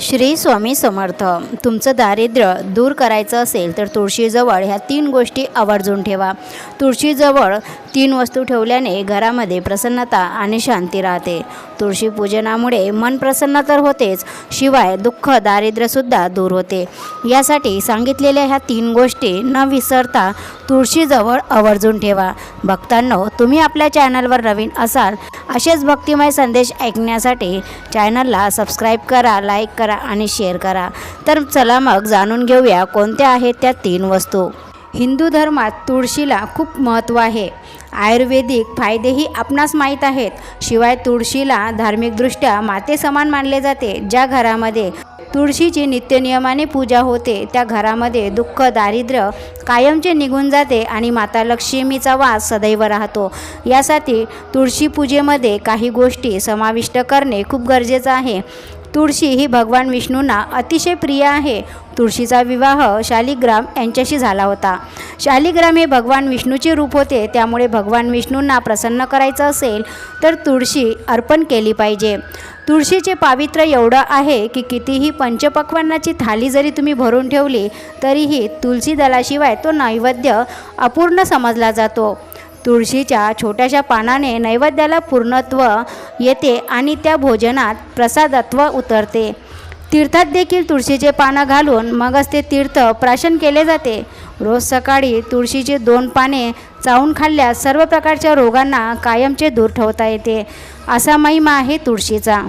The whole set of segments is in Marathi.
श्री स्वामी समर्थ. तुमचं दारिद्र्य दूर करायचं असेल तर तुळशीजवळ ह्या तीन गोष्टी आवर्जून ठेवा. तुळशीजवळ तीन वस्तू ठेवल्याने घरामध्ये प्रसन्नता आणि शांती राहते. तुळशी पूजनामुळे मन प्रसन्न तर होतेच शिवाय दुःख दारिद्र्यसुद्धा दूर होते. यासाठी सांगितलेल्या ह्या तीन गोष्टी न विसरता तुळशीजवळ आवर्जून ठेवा. भक्तांनो तुम्ही आपल्या चॅनलवर नवीन असाल असेच भक्तिमय संदेश ऐकण्यासाठी चॅनलला सबस्क्राईब करा लाईक करा आणि शेअर करा. तर चला मग जाणून घेऊया कोणत्या आहेत त्या तीन वस्तू. हिंदू धर्मात तुळशीला खूप महत्त्व आहे. आयुर्वेदिक फायदेही आपणास माहीत आहेत. शिवाय तुळशीला धार्मिकदृष्ट्या माते समान मानले जाते. ज्या घरामध्ये तुळशीची नित्यनियमाने पूजा होते त्या घरामध्ये दुःख दारिद्र्य कायमचे निघून जाते आणि माता लक्ष्मीचा वास सदैव राहतो. यासाठी तुळशी पूजेमध्ये काही गोष्टी समाविष्ट करणे खूप गरजेचं आहे. तुळशी ही भगवान विष्णूंना अतिशय प्रिय आहे. तुळशीचा विवाह शालिग्राम यांच्याशी झाला होता. शालिग्राम हे भगवान विष्णूचे रूप होते. त्यामुळे भगवान विष्णूंना प्रसन्न करायचं असेल तर तुळशी अर्पण केली पाहिजे. तुळशीचे पावित्र्य एवढं आहे की कितीही पंचपक्वांनाची थाली जरी तुम्ही भरून ठेवली तरीही तुळशी दलाशिवाय तो नैवेद्य अपूर्ण समजला जातो. तुळशीच्या छोट्याशा पानाने नैवेद्याला पूर्णत्व येते आणि त्या भोजनात प्रसादत्व उतरते. तीर्थात देखील तुळशीचे पानं घालून मगच ते तीर्थ प्राशन केले जाते. रोज सकाळी तुळशीची दोन पाने चावून खाल्ल्यास सर्व प्रकारच्या रोगांना कायमचे दूर ठेवता येते असा महिमा आहे तुळशीचा.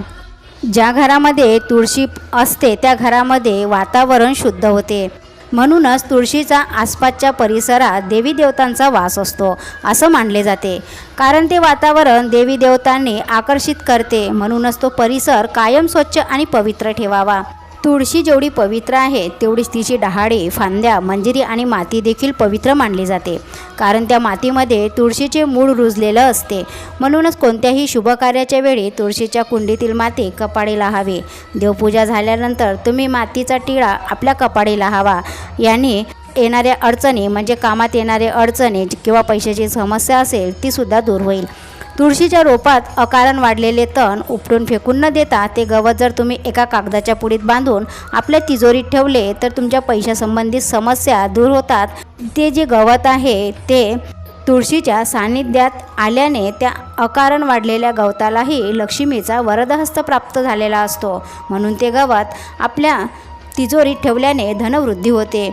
ज्या घरामध्ये तुळशी असते त्या घरामध्ये वातावरण शुद्ध होते. म्हणूनच तुळशीचा आसपासच्या परिसरात देवी देवतांचा वास असतो असं मानले जाते. कारण ते वातावरण देवी देवतांनी आकर्षित करते म्हणूनच तो परिसर कायम स्वच्छ आणि पवित्र ठेवावा. तुळशी जेवढी पवित्र आहे तेवढीच तिची डहाळे फांद्या मंजिरी आणि माती देखील पवित्र मानली जाते. कारण त्या मातीमध्ये तुळशीचे मूळ रुजलेलं असते. म्हणूनच कोणत्याही शुभकार्याच्या वेळी तुळशीच्या कुंडीतील माती कपाळीला हवी देवपूजा झाल्यानंतर तुम्ही मातीचा टिळा आपल्या कपाळीला हवा याने येणाऱ्या अडचणी म्हणजे कामात येणाऱ्या अडचणी किंवा पैशाची समस्या असेल तीसुद्धा दूर होईल. तुळशीच्या रोपात अकारण वाढलेले तण उपटून फेकून न देता ते गवत जर तुम्ही एका कागदाच्या पुडीत बांधून आपल्या तिजोरीत ठेवले तर तुमच्या पैशासंबंधित समस्या दूर होतात. ते जे गवत आहे ते तुळशीच्या सान्निध्यात आल्याने त्या अकारण वाढलेल्या गवतालाही लक्ष्मीचा वरदहस्त प्राप्त झालेला असतो. म्हणून ते गवत आपल्या तिजोरीत ठेवल्याने धनवृद्धी होते.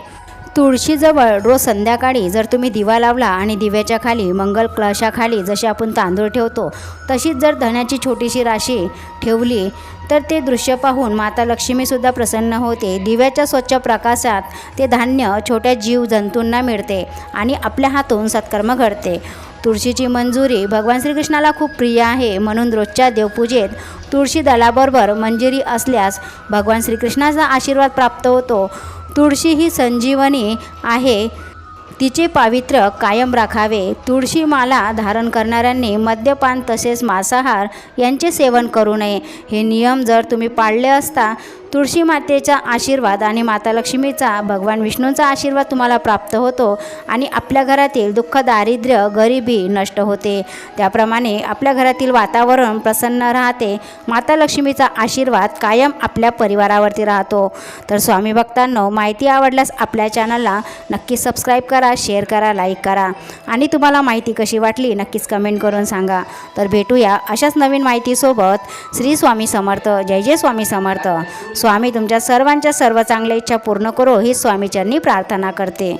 तुळशीजवळ रोज संध्याकाळी जर तुम्ही दिवा लावला आणि दिव्याच्या खाली मंगल कलशाखाली जसे आपण तांदूळ ठेवतो तशीच जर धण्याची छोटीशी राशी ठेवली तर ते दृश्य पाहून माता लक्ष्मीसुद्धा प्रसन्न होते. दिव्याच्या स्वच्छ प्रकाशात ते धान्य छोट्या जीव जंतूंना मिळते आणि आपल्या हातून सत्कर्म घडते. तुळशीची मंजुरी भगवान श्रीकृष्णाला खूप प्रिय आहे. म्हणून रोजच्या देवपूजेत तुळशी दलाबरोबर मंजुरी असल्यास भगवान श्रीकृष्णाचा आशीर्वाद प्राप्त होतो. तुळशी ही संजीवनी आहे. तिचे पावित्र्य कायम राखावे. तुळशी माला धारण करणाऱ्यांनी मद्यपान तसेच मांसाहार यांचे सेवन करू नये. हे नियम जर तुम्ही पाळले असता तुळशी मातेचा आशीर्वाद आणि माता लक्ष्मीचा भगवान विष्णूंचा आशीर्वाद तुम्हाला प्राप्त होतो आणि आपल्या घरातील दुःख दारिद्र्य गरिबी नष्ट होते. त्याप्रमाणे आपल्या घरातील वातावरण प्रसन्न राहते. माता लक्ष्मीचा आशीर्वाद कायम आपल्या परिवारावरती राहतो. तर स्वामी भक्तांनो माहिती आवडल्यास आपल्या चॅनलला नक्की सबस्क्राईब करा शेअर करा लाईक करा. आणि तुम्हाला माहिती कशी वाटली नक्कीच कमेंट करून सांगा. तर भेटूया अशाच नवीन माहितीसोबत. श्री स्वामी समर्थ. जय जय स्वामी समर्थ. स्वामी तुमच्या सर्वांच्या सर्व चांगल्या इच्छा पूर्ण करो ही स्वामीचरणी प्रार्थना करते.